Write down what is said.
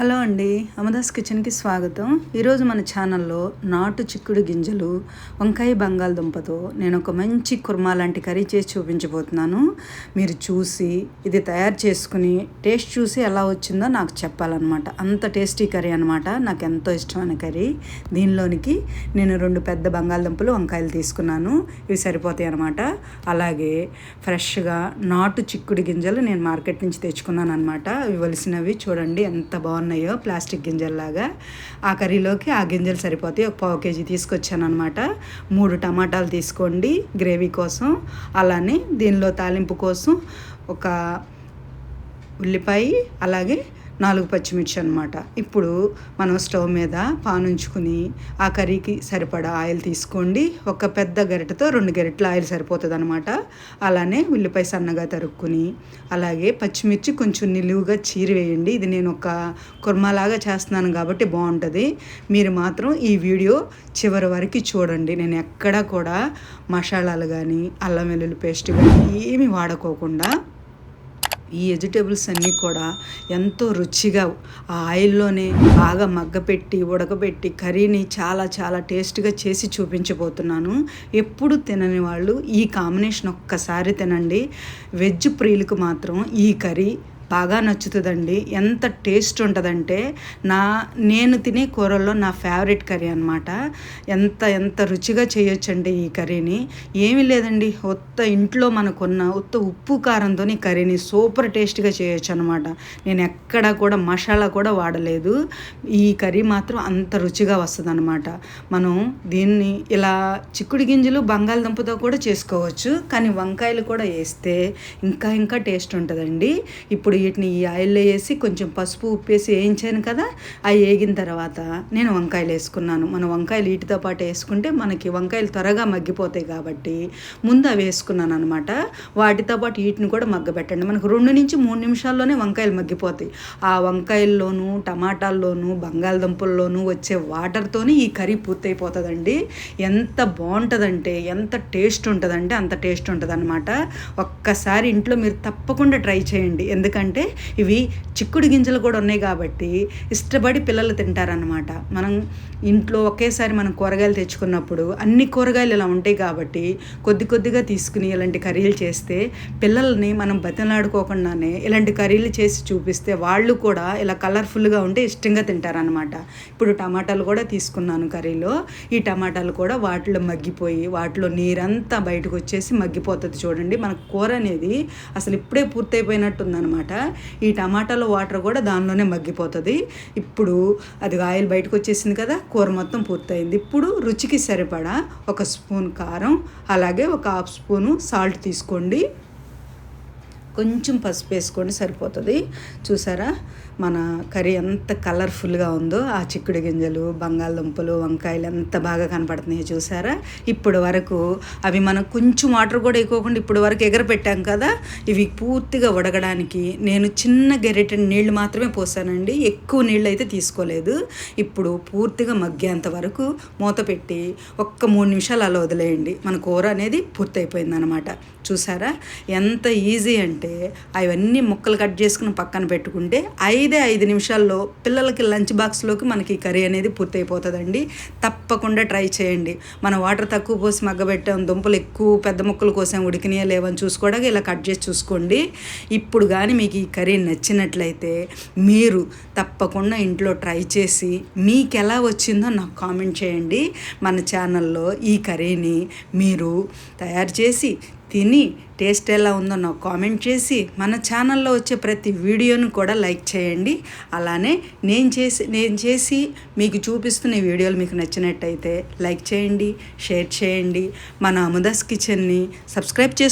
Hello అండి అమదాస్ కిచెన్కి స్వాగతం. ఈరోజు మన ఛానల్లో నాటు చిక్కుడు గింజలు వంకాయ బంగాళదుంపతో నేను ఒక మంచి కుర్మా లాంటి కర్రీ చేసి చూపించబోతున్నాను. మీరు చూసి ఇది తయారు చేసుకుని టేస్ట్ చూసి ఎలా వచ్చిందో నాకు చెప్పాలన్నమాట. అంత టేస్టీ కర్రీ అనమాట నాకు ఎంతో ఇష్టమైన కర్రీ. దీనిలోనికి నేను రెండు పెద్ద బంగాళదుంపలు వంకాయలు తీసుకున్నాను. ఇవి సరిపోతాయి అనమాట అలాగే ఫ్రెష్గా నాటు చిక్కుడు గింజలు నేను మార్కెట్ నుంచి తెచ్చుకున్నాను అనమాట ఇవ్వలసినవి చూడండి ఎంత బాగున్నాయి ఉన్నాయో ప్లాస్టిక్ గింజల్లాగా ఆ కర్రీలోకి ఆ గింజలు సరిపోతాయి. ఒక పావు కేజీ తీసుకొచ్చాను అనమాట మూడు టమాటాలు తీసుకోండి గ్రేవీ కోసం. అలానే దీనిలో తాలింపు కోసం ఒక ఉల్లిపాయ అలాగే నాలుగు పచ్చిమిర్చి అనమాట ఇప్పుడు మనం స్టవ్ మీద పాన్ ఉంచుకుని ఆ కర్రీకి సరిపడా ఆయిల్ తీసుకోండి. ఒక పెద్ద గరిటతో రెండు గరిటల ఆయిల్ సరిపోతుంది అనమాట అలానే ఉల్లిపాయ సన్నగా తరుక్కుని అలాగే పచ్చిమిర్చి కొంచెం నిలువుగా చీరివేయండి ఇది నేను ఒక కుర్మాలాగా చేస్తున్నాను కాబట్టి బాగుంటుంది. మీరు మాత్రం ఈ వీడియో చివరి వరకు చూడండి. నేను ఎక్కడా కూడా మసాలాలు కానీ అల్లం వెల్లుల్లి పేస్ట్ కానీ ఏమి వాడుకోకుండా ఈ వెజిటేబుల్స్ అన్నీ కూడా ఎంతో రుచిగా ఆ ఆయిల్లోనే బాగా మగ్గపెట్టి ఉడకబెట్టి కర్రీని చాలా చాలా టేస్ట్గా చేసి చూపించబోతున్నాను. ఎప్పుడు తినని వాళ్ళు ఈ కాంబినేషన్ ఒక్కసారి తినండి. వెజ్ ప్రియులకు మాత్రం ఈ కర్రీ బాగా నచ్చుతుందండి. ఎంత టేస్ట్ ఉంటుందంటే నా నేను తినే కూరల్లో నా ఫేవరెట్ కర్రీ అనమాట ఎంత ఎంత రుచిగా చేయొచ్చండి ఈ కర్రీని. ఏమీ లేదండి. ఉత్త ఇంట్లో మనకున్న ఉత్త ఉప్పు కారంతో ఈ కర్రీని సూపర్ టేస్ట్గా చేయొచ్చు అనమాట నేను ఎక్కడా కూడా మసాలా కూడా వాడలేదు. ఈ కర్రీ మాత్రం అంత రుచిగా వస్తుంది అనమాట మనం దీన్ని ఇలా చిక్కుడు గింజలు బంగాళదుంపతో కూడా చేసుకోవచ్చు. కానీ వంకాయలు కూడా వేస్తే ఇంకా ఇంకా టేస్ట్ ఉంటుందండి. ఇప్పుడు వీటిని ఈ ఆయిల్లో వేసి కొంచెం పసుపు ఉప్పేసి వేయించాను కదా అవి వేగిన తర్వాత నేను వంకాయలు వేసుకున్నాను. మన వంకాయలు వీటితో పాటు వేసుకుంటే మనకి వంకాయలు త్వరగా మగ్గిపోతాయి కాబట్టి ముందు అవి వేసుకున్నాను అనమాట వాటితో పాటు వీటిని కూడా మగ్గబెట్టండి. మనకు రెండు నుంచి మూడు నిమిషాల్లోనే వంకాయలు మగ్గిపోతాయి. ఆ వంకాయల్లోనూ టమాటాల్లోనూ బంగాళదుంపల్లోనూ వచ్చే వాటర్తోనే ఈ కర్రీ పూర్తయిపోతుందండి. ఎంత బాగుంటుందంటే ఎంత టేస్ట్ ఉంటుందంటే అంత టేస్ట్ ఉంటుంది అనమాట ఒక్కసారి ఇంట్లో మీరు తప్పకుండా ట్రై చేయండి. ఎందుకంటే ఎందుకంటే ఇవి చిక్కుడు గింజలు కూడా ఉన్నాయి కాబట్టి ఇష్టపడి పిల్లలు తింటారనమాట మనం ఇంట్లో ఒకేసారి మనం కూరగాయలు తెచ్చుకున్నప్పుడు అన్ని కూరగాయలు ఇలా ఉంటాయి కాబట్టి కొద్ది కొద్దిగా తీసుకుని ఇలాంటి కర్రీలు చేస్తే పిల్లల్ని మనం బతిలాడుకోకుండానే ఇలాంటి కర్రీలు చేసి చూపిస్తే వాళ్ళు కూడా ఇలా కలర్ఫుల్గా ఉంటే ఇష్టంగా తింటారనమాట ఇప్పుడు టమాటాలు కూడా తీసుకున్నాను కర్రీలో. ఈ టమాటాలు కూడా వాటిలో మగ్గిపోయి వాటిలో నీరంతా బయటకు వచ్చేసి మగ్గిపోతుంది చూడండి. మన కూర అనేది అసలు ఇప్పుడే పూర్తయిపోయినట్టుందనమాట ఈ టమాటాలో వాటర్ కూడా దానిలోనే మగ్గిపోతుంది. ఇప్పుడు అది ఆయిల్ బయటకు వచ్చేసింది కదా కూర మొత్తం పూర్తయింది. ఇప్పుడు రుచికి సరిపడా ఒక స్పూన్ కారం అలాగే ఒక హాఫ్ స్పూను సాల్ట్ తీసుకోండి. కొంచెం పసుపు వేసుకొని సరిపోతుంది. చూసారా? మన కర్రీ ఎంత కలర్ఫుల్గా ఉందో ఆ చిక్కుడు గింజలు బంగాళదుంపలు వంకాయలు ఎంత బాగా కనపడుతున్నాయో చూసారా? ఇప్పుడు వరకు అవి మనం కొంచెం వాటర్ కూడా ఎక్కువకుండా ఇప్పుడు వరకు ఎగరపెట్టాం కదా? ఇవి పూర్తిగా ఉడగడానికి నేను చిన్న గెరెటెన్ నీళ్ళు మాత్రమే పోసానండి. ఎక్కువ నీళ్ళు అయితే తీసుకోలేదు. ఇప్పుడు పూర్తిగా మగ్గేంత వరకు మూత పెట్టి ఒక్క మూడు నిమిషాలు అలా వదిలేయండి. మన కూర అనేది పూర్తయిపోయిందనమాట. చూసారా? ఎంత ఈజీ అంటే అవన్నీ ముక్కలు కట్ చేసుకుని పక్కన పెట్టుకుంటే ఐదే ఐదు నిమిషాల్లో పిల్లలకి లంచ్ బాక్స్లోకి మనకి కర్రీ అనేది పూర్తయిపోతుందండి. తప్పకుండా ట్రై చేయండి. మన వాటర్ తక్కువ పోసి మగ్గబెట్టాం దుంపలు ఎక్కువ పెద్ద ముక్కలు కోసం ఉడికినాయా లేవని చూసుకోవడానికి ఇలా కట్ చేసి చూసుకోండి. ఇప్పుడు కానీ మీకు ఈ కర్రీ నచ్చినట్లయితే మీరు తప్పకుండా ఇంట్లో ట్రై చేసి మీకు ఎలా వచ్చిందో నాకు కామెంట్ చేయండి. మన ఛానల్లో ఈ కర్రీని మీరు తయారు చేసి తిని టేస్ట్ ఎలా ఉందో నాకు కామెంట్ చేసి మన ఛానల్లో వచ్చే ప్రతి వీడియోను కూడా లైక్ చేయండి. అలానే నేను చేసి నేను చేసి మీకు చూపిస్తున్న వీడియోలు మీకు నచ్చినట్టయితే లైక్ చేయండి షేర్ చేయండి. మన అముదాస్ కిచెన్ని సబ్స్క్రైబ్ చేసి